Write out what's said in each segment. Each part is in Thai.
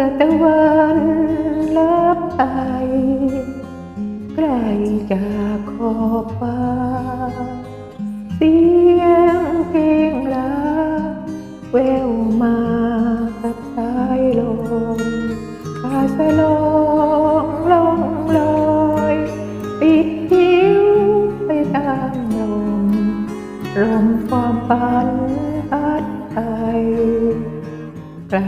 อตะวันลับไปใกล้จากขอบฟ้า เสียงเพลงลาแววมากับสายลมพาสลองลองลอยปิดผิวไปตามลมลมความฝันพัดไปไกล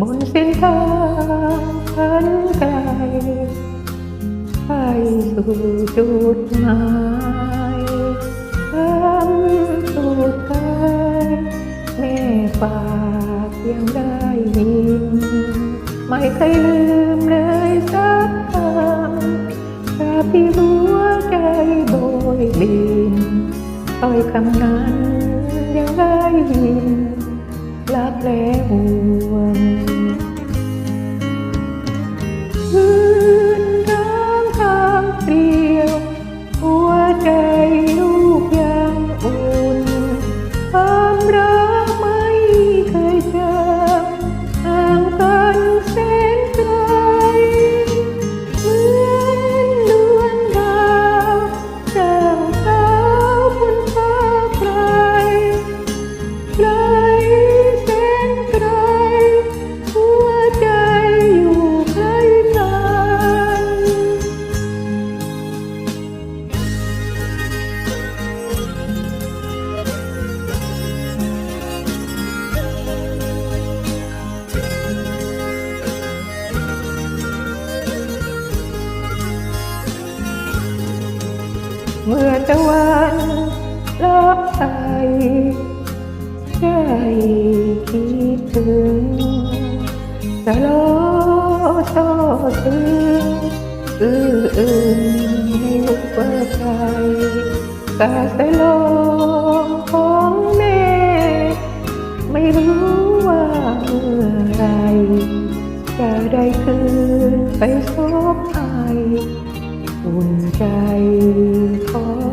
บนเส้นทางพันไกลไปสู่จุดหมายคำสุดท้ายแม่ฝากยังได้ยิน ไม่เคยลืมเลยสักคำแต่ที่หัวใจโบยบินถ้อยคำนั้นยังได้ยิน รักและห่วง เมื่อตะวันลับไปใจคิดถึงสะโลโซถึงอื้ออึงในหัวใจกาสะโลงของแม่ไม่รู้ว่าเมื่อไรจะได้คืนไปซบ อุ่นใจขอ